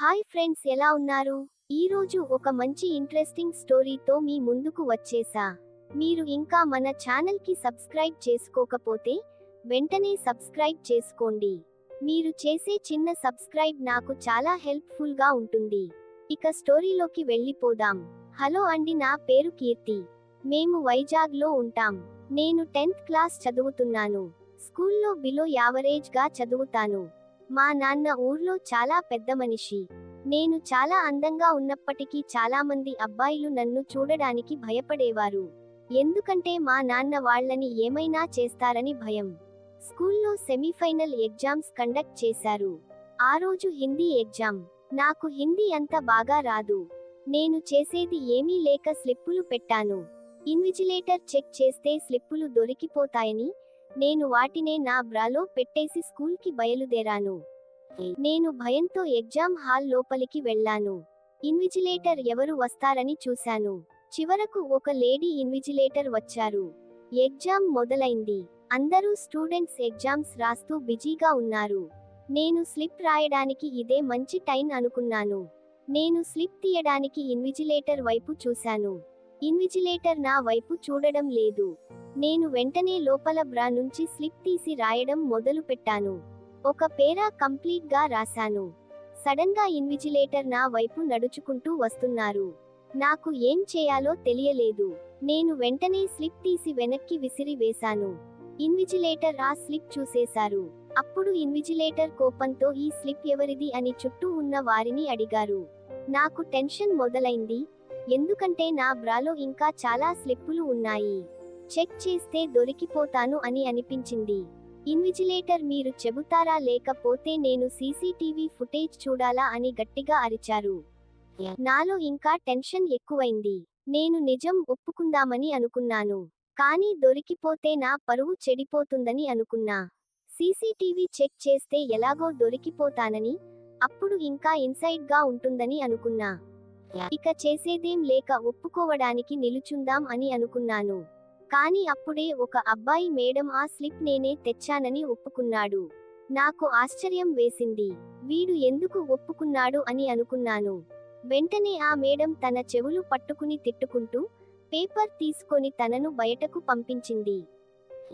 Hi friends ఎలా ఉన్నారు? ఈరోజు ఒక మంచి ఇంట్రెస్టింగ్ స్టోరీతో మీ ముందుకు వచ్చేసా. మీరు ఇంకా మన ఛానల్కి సబ్స్క్రైబ్ చేసుకోకపోతే వెంటనే సబ్స్క్రైబ్ చేసుకోండి. మీరు చేసే చిన్న సబ్స్క్రైబ్ నాకు చాలా హెల్ప్ఫుల్గా ఉంటుంది. ఇక స్టోరీలోకి వెళ్ళిపోదాం. హలో అండి నా పేరు కీర్తి. మేము వైజాగ్లో ఉంటాం. నేను టెన్త్ క్లాస్ చదువుతున్నాను. స్కూల్లో బిలో యావరేజ్గా చదువుతాను. మా నాన్న ఊర్లో చాలా పెద్ద మనిషి. నేను చాలా అందంగా ఉన్నప్పటికీ చాలా మంది అబ్బాయిలు నన్ను చూడడానికి భయపడేవారు. ఎందుకంటే మా నాన్న వాళ్ళని ఏమైనా చేస్తారని భయం. స్కూల్లో సెమీఫైనల్ ఎగ్జామ్స్ కండక్ట్ చేశారు. ఆ రోజు హిందీ ఎగ్జామ్. నాకు హిందీ అంత బాగా రాదు. నేను చేసేది ఏమీ లేక స్లిప్పులు పెట్టాను. ఇన్విజిలేటర్ చెక్ చేస్తే స్లిప్పులు దొరికిపోతాయని నేను వాటినే నా బ్రాలో పెట్టేసి స్కూల్కి బయలుదేరాను. నేను భయంతో ఎగ్జామ్ హాల్ లోపలికి వెళ్ళాను. ఇన్విజిలేటర్ ఎవరు వస్తారని చూశాను. చివరకు ఒక లేడీ ఇన్విజిలేటర్ వచ్చారు. ఎగ్జామ్ మొదలైంది. అందరూ స్టూడెంట్స్ ఎగ్జామ్స్ రాస్తూ బిజీగా ఉన్నారు. నేను స్లిప్ రాయడానికి ఇదే మంచి టైం అనుకున్నాను. నేను స్లిప్ తీయడానికి ఇన్విజిలేటర్ వైపు చూశాను. ఇన్విజిలేటర్ నా వైపు చూడడం లేదు. నేను వెంటనే లోపల బ్రా నుంచి స్లిప్ తీసి రాయడం మొదలు పెట్టాను. ఒక పేరా కంప్లీట్గా రాశాను. సడన్గా ఇన్విజిలేటర్ నా వైపు నడుచుకుంటూ వస్తున్నారు. నాకు ఏం చేయాలో తెలియలేదు. నేను వెంటనే స్లిప్ తీసి వెనక్కి విసిరి వేశాను. ఇన్విజిలేటర్ ఆ స్లిప్ చూసేశారు. అప్పుడు ఇన్విజిలేటర్ కోపంతో ఈ స్లిప్ ఎవరిది అని చుట్టూ ఉన్న వారిని అడిగారు. నాకు టెన్షన్ మొదలైంది. ఎందుకంటే నా బ్రాలో ఇంకా చాలా స్లిప్పులు ఉన్నాయి. చెక్ చేస్తే దొరికిపోతాను అని అనిపించింది. ఇన్విజిలేటర్ మీరు చెబుతారా లేకపోతే నేను సీసీటీవీ ఫుటేజ్ చూడాలా అని గట్టిగా అరిచారు. నాలో ఇంకా టెన్షన్ ఎక్కువైంది. నేను నిజం ఒప్పుకుందామని అనుకున్నాను. కానీ దొరికిపోతే నా పరువు చెడిపోతుందని అనుకున్నా. సీసీటీవీ చెక్ చేస్తే ఎలాగో దొరికిపోతానని అప్పుడు ఇంకా ఇన్సైడ్గా ఉంటుందని అనుకున్నా. ఇక చేసేదేం లేక ఒప్పుకోవడానికి నిలుచుందాం అని అనుకున్నాను. కానీ అప్పుడే ఒక అబ్బాయి మేడం ఆ స్లిప్ నేనే తెచ్చానని ఒప్పుకున్నాడు. నాకు ఆశ్చర్యం వేసింది. వీడు ఎందుకు ఒప్పుకున్నాడు అని అనుకున్నాను. వెంటనే ఆ మేడం తన చెవులు పట్టుకుని తిట్టుకుంటూ పేపర్ తీసుకొని తనను బయటకు పంపించింది.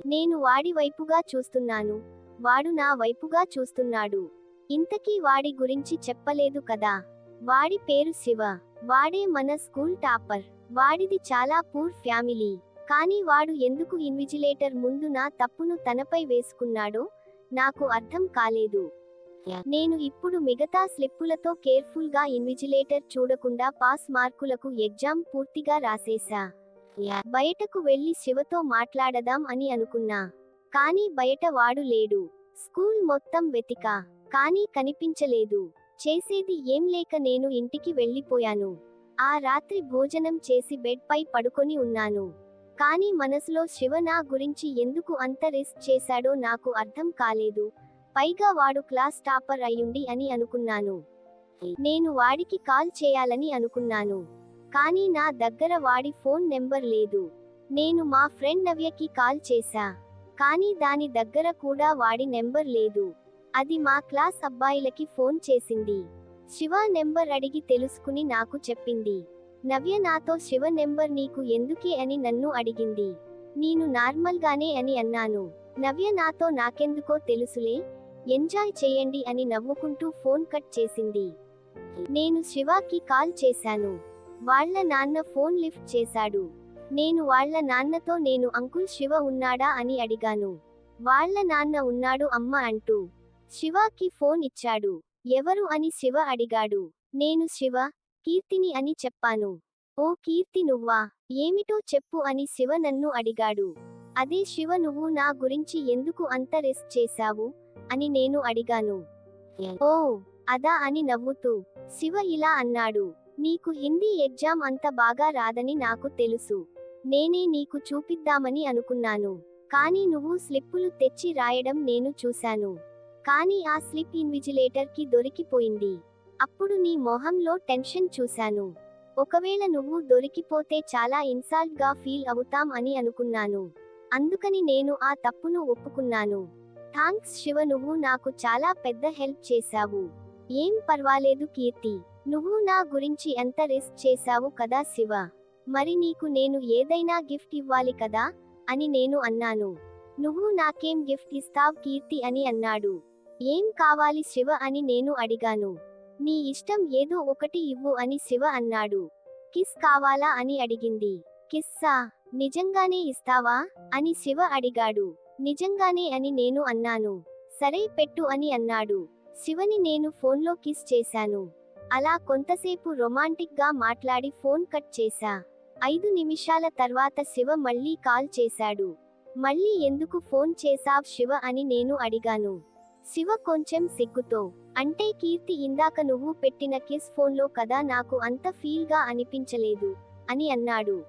నేను వాడి వైపుగా చూస్తున్నాను. వాడు నా వైపుగా చూస్తున్నాడు. ఇంతకీ వాడి గురించి చెప్పలేదు కదా. వాడి పేరు శివ. వాడే మన స్కూల్ టాపర్. వాడిది చాలా పూర్ ఫ్యామిలీ. కానీ వాడు ఎందుకు ఇన్విజిలేటర్ ముందు నా తప్పును తనపై వేసుకున్నాడో నాకు అర్థం కాలేదు. నేను ఇప్పుడు మిగతా స్లిప్పులతో కేర్ఫుల్గా ఇన్విజిలేటర్ చూడకుండా పాస్ మార్కులకు ఎగ్జామ్ పూర్తిగా రాసేశా. బయటకు వెళ్ళి శివతో మాట్లాడదాం అని అనుకున్నా. కానీ బయట వాడు లేడు. స్కూల్ మొత్తం వెతికా. కానీ కనిపించలేదు. చేసేది ఏం లేక నేను ఇంటికి వెళ్ళిపోయాను. ఆ రాత్రి భోజనం చేసి బెడ్ పై పడుకొని ఉన్నాను. కానీ మనసులో శివ నా గురించి ఎందుకు అంత రిస్క్ చేశాడో నాకు అర్థం కాలేదు. పైగా వాడు క్లాస్ టాపర్ అయ్యుండి అని అనుకున్నాను. నేను వాడికి కాల్ చేయాలని అనుకున్నాను. కానీ నా దగ్గర వాడి ఫోన్ నెంబర్ లేదు. నేను మా ఫ్రెండ్ నవ్యకి కాల్ చేశా. కానీ దాని దగ్గర కూడా వాడి నెంబర్ లేదు. అది మా క్లాస్ అబ్బాయిలకి ఫోన్ చేసింది. శివ నెంబర్ అడిగి తెలుసుకుని నాకు చెప్పింది. నవ్య నాతో శివ నెంబర్ నీకు ఎందుకే అని నన్ను అడిగింది. నేను నార్మల్గానే అని అన్నాను. నవ్య నాతో నాకెందుకో తెలుసులే. ఎంజాయ్ చేయండి అని నవ్వుకుంటూ ఫోన్ కట్ చేసింది. నేను శివాకి కాల్ చేశాను. వాళ్ళ నాన్న ఫోన్ లిఫ్ట్ చేశాడు. నేను వాళ్ళ నాన్నతో నేను అంకుల్ శివ ఉన్నాడా అని అడిగాను. వాళ్ళ నాన్న ఉన్నాడు అమ్మ అంటూ శివాకి ఫోన్ ఇచ్చాడు. ఎవరు అని శివ అడిగాడు. నేను శివ కీర్తిని అని చెప్పాను. ఓ కీర్తి నువ్వా? ఏమిటో చెప్పు అని శివ నన్ను అడిగాడు. అదే శివ నువ్వు నా గురించి ఎందుకు అంత రెస్ట్ చేశావు? అని నేను అడిగాను. ఓ అదా అని నవ్వుతూ శివ ఇలా అన్నాడు. నీకు హిందీ ఎగ్జామ్ అంత బాగా రాదని నాకు తెలుసు. నేనే నీకు చూపిద్దామని అనుకున్నాను. కానీ నువ్వు స్లిప్పులు తెచ్చి రాయడం నేను చూశాను. కానీ ఆ స్లిప్ ఇన్విజిలేటర్కి దొరికిపోయింది. అప్పుడు నీ మొహంలో టెన్షన్ చూశాను. ఒకవేళ నువ్వు దొరికిపోతే చాలా ఇన్సాల్ట్గా ఫీల్ అవుతాం అని అనుకున్నాను. అందుకని నేను ఆ తప్పును ఒప్పుకున్నాను. థాంక్స్ శివ నువ్వు నాకు చాలా పెద్ద హెల్ప్ చేశావు. ఏం పర్వాలేదు కీర్తి. నువ్వు నా గురించి ఎంత రిస్క్ చేశావు కదా శివ. మరి నీకు నేను ఏదైనా గిఫ్ట్ ఇవ్వాలి కదా? అని నేను అన్నాను. నువ్వు నాకేం గిఫ్ట్ ఇస్తావ్ కీర్తి అని అన్నాడు. ఏం కావాలి శివ అని నేను అడిగాను. నీ ఇష్టం ఏదో ఒకటి ఇవ్వు అని శివ అన్నాడు. కిస్ కావాలా అని అడిగింది. కిస్సా? నిజంగానే ఇస్తావా? అని శివ అడిగాడు. నిజంగానే అని నేను అన్నాను. సరే పెట్టు అని అన్నాడు. శివని నేను ఫోన్లో కిస్ చేశాను. అలా కొంతసేపు రొమాంటిక్గా మాట్లాడి ఫోన్ కట్ చేశా. ఐదు నిమిషాల తర్వాత శివ మళ్ళీ కాల్ చేశాడు. మళ్ళీ ఎందుకు ఫోన్ చేశావ్ శివ అని నేను అడిగాను. శివ కొంచెం సిగ్గుతో అంటే కీర్తి ఇందాక నువ్వు పెట్టిన కిస్ ఫోన్లో కదా నాకు అంత ఫీల్గా అనిపించలేదు అని అన్నాడు.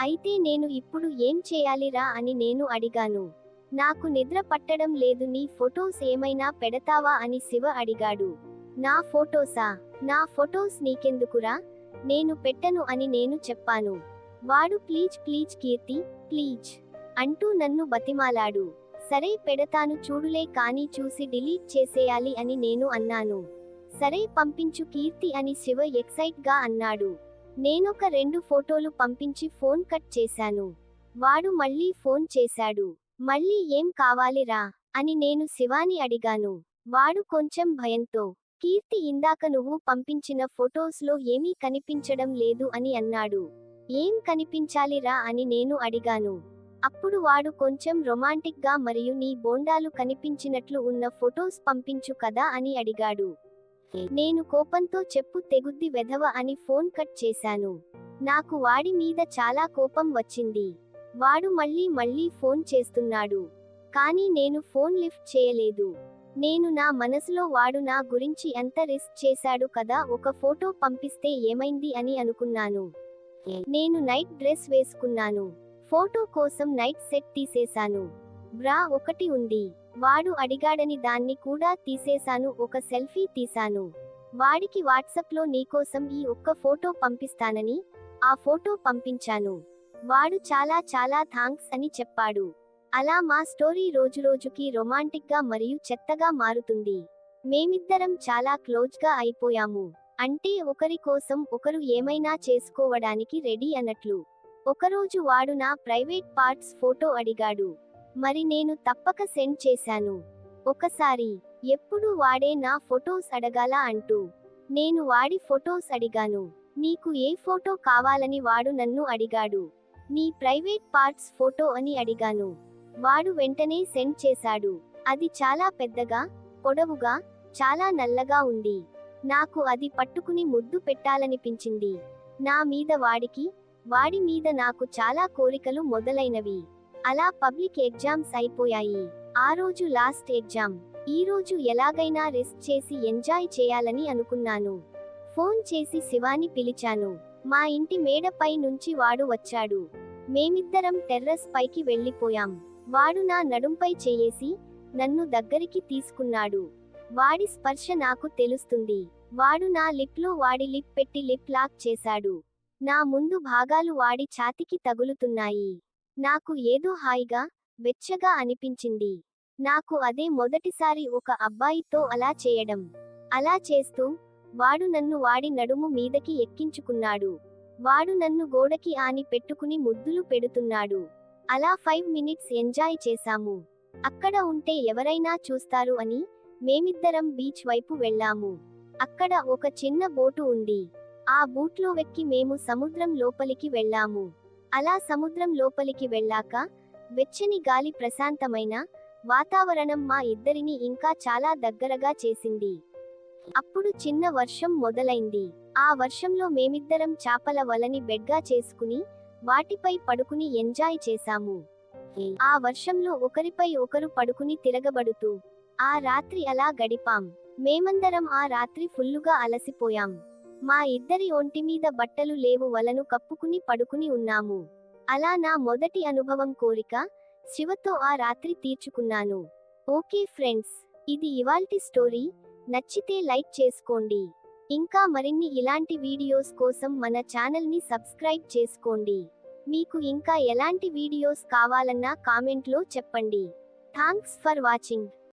అయితే నేను ఇప్పుడు ఏం చేయాలిరా అని నేను అడిగాను. నాకు నిద్ర పట్టడం లేదు నీ ఫొటోస్ ఏమైనా పెడతావా? అని శివ అడిగాడు. నా ఫొటోసా? నా ఫొటోస్ నీకెందుకురా? నేను పెట్టను అని నేను చెప్పాను. వాడు ప్లీజ్ ప్లీజ్ కీర్తి ప్లీజ్ అంటూ నన్ను బతిమాలాడు. సరే పెడతాను చూడులే కానీ చూసి డిలీట్ చేసేయాలి అని నేను అన్నాను. సరే పంపించు కీర్తి అని శివ ఎక్సైట్గా అన్నాడు. నేనొక రెండు ఫోటోలు పంపించి ఫోన్ కట్ చేశాను. వాడు మళ్ళీ ఫోన్ చేశాడు. మళ్ళీ ఏం కావాలిరా అని నేను శివాని అడిగాను. వాడు కొంచెం భయంతో కీర్తి ఇందాక నువ్వు పంపించిన ఫొటోస్లో ఏమీ కనిపించడం లేదు అని అన్నాడు. ఏం కనిపించాలిరా అని నేను అడిగాను. అప్పుడు వాడు కొంచెం రొమాంటిక్గా మరియు నీ బోండాలు కనిపించినట్లు ఉన్న ఫొటోస్ పంపించు కదా అని అడిగాడు. నేను కోపంతో చెప్పు తెగుద్ది వెధవ అని ఫోన్ కట్ చేశాను. నాకు వాడి మీద చాలా కోపం వచ్చింది. వాడు మళ్ళీ మళ్ళీ ఫోన్ చేస్తున్నాడు. కానీ నేను ఫోన్ లిఫ్ట్ చేయలేదు. నేను నా మనసులో వాడు నా గురించి ఎంత రిస్క్ చేశాడు కదా ఒక ఫోటో పంపిస్తే ఏమైంది అని అనుకున్నాను. నేను నైట్ డ్రెస్ వేసుకున్నాను. ఫోటో కోసం నైట్ సెట్ తీసేశాను. బ్రా ఒకటి ఉంది. వాడు అడిగాడని దాన్ని కూడా తీసేశాను. ఒక సెల్ఫీ తీశాను. వాడికి వాట్సాప్లో నీకోసం ఈ ఒక్క ఫోటో పంపిస్తానని ఆ ఫోటో పంపించాను. వాడు చాలా చాలా థాంక్స్ అని చెప్పాడు. అలా మా స్టోరీ రోజురోజుకి రొమాంటిక్గా మరియు చెత్తగా మారుతుంది. మేమిద్దరం చాలా క్లోజ్గా అయిపోయాము. అంటే ఒకరి కోసం ఒకరు ఏమైనా చేసుకోవడానికి రెడీ అన్నట్లు. ఒకరోజు వాడు నా ప్రైవేట్ పార్ట్స్ ఫోటో అడిగాడు. మరి నేను తప్పక సెండ్ చేశాను. ఒకసారి ఎప్పుడు వాడే నా ఫొటోస్ అడగాల అంటూ నేను వాడి ఫొటోస్ అడిగాను. నీకు ఏ ఫోటో కావాలని వాడు నన్ను అడిగాడు. నీ ప్రైవేట్ పార్ట్స్ ఫోటో అని అడిగాను. వాడు వెంటనే సెండ్ చేశాడు. అది చాలా పెద్దగా పొడవుగా చాలా నల్లగా ఉంది. నాకు అది పట్టుకుని ముద్దు పెట్టాలనిపించింది. నా మీద వాడికి వాడి మీద నాకు చాలా కోరికలు మొదలైనవి. అలా పబ్లిక్ ఎగ్జామ్స్ అయిపోయాయి. ఆ రోజు లాస్ట్ ఎగ్జామ్. ఈ రోజు ఎలాగైనా రెస్ట్ చేసి ఎంజాయ్ చేయాలని అనుకున్నాను. ఫోన్ చేసి శివాని పిలిచాను. మా ఇంటి మేడపై నుంచి వాడు వచ్చాడు. మేమిద్దరం టెర్రస్ పైకి వెళ్ళిపోయాం. వాడు నా నడుంపై చేయేసి నన్ను దగ్గరికి తీసుకున్నాడు. వాడి స్పర్శ నాకు తెలుస్తుంది. వాడు నా లిప్లో వాడి లిప్ పెట్టి లిప్ లాక్ చేశాడు. నా ముందు భాగాలు వాడి ఛాతికి తగులుతున్నాయి. నాకు ఏదో హాయిగా వెచ్చగా అనిపించింది. నాకు అదే మొదటిసారి ఒక అబ్బాయితో అలా చేయడం. అలా చేస్తూ వాడు నన్ను వాడి నడుము మీదకి ఎక్కించుకున్నాడు. వాడు నన్ను గోడకి ఆని పెట్టుకుని ముద్దులు పెడుతున్నాడు. అలా ఫైవ్ మినిట్స్ ఎంజాయ్ చేశాము. అక్కడ ఉంటే ఎవరైనా చూస్తారు అని మేమిద్దరం బీచ్ వైపు వెళ్ళాము. అక్కడ ఒక చిన్న బోటు ఉంది. ఆ బూట్లో వెక్కి మేము సముద్రం లోపలికి వెళ్ళాము. అలా సముద్రం లోపలికి వెళ్ళాక వెచ్చని గాలి ప్రశాంతమైన వాతావరణం మా ఇద్దరిని ఇంకా చాలా దగ్గరగా చేసింది. అప్పుడు చిన్న వర్షం మొదలైంది. ఆ వర్షంలో మేమిద్దరం చాపల వలని బెడ్గా చేసుకుని వాటిపై పడుకుని ఎంజాయ్ చేశాము. ఆ వర్షంలో ఒకరిపై ఒకరు పడుకుని తిరగబడుతూ ఆ రాత్రి అలా గడిపాం. మేమందరం ఆ రాత్రి ఫుల్లుగా అలసిపోయాం. మా ఇద్దరి ఒంటి మీద బట్టలు లేవు వలను కప్పుకుని పడుకుని ఉన్నాము. అలా నా మొదటి అనుభవం కోరిక శివతో ఆ రాత్రి తీర్చుకున్నాను. ఓకే ఫ్రెండ్స్ ఇది ఇవాల్టి స్టోరీ నచ్చితే లైక్ చేసుకోండి. ఇంకా మరిన్ని ఇలాంటి వీడియోస్ కోసం మన ఛానల్ని సబ్స్క్రైబ్ చేసుకోండి. మీకు ఇంకా ఎలాంటి వీడియోస్ కావాలన్నా కామెంట్లో చెప్పండి. Thanks for watching.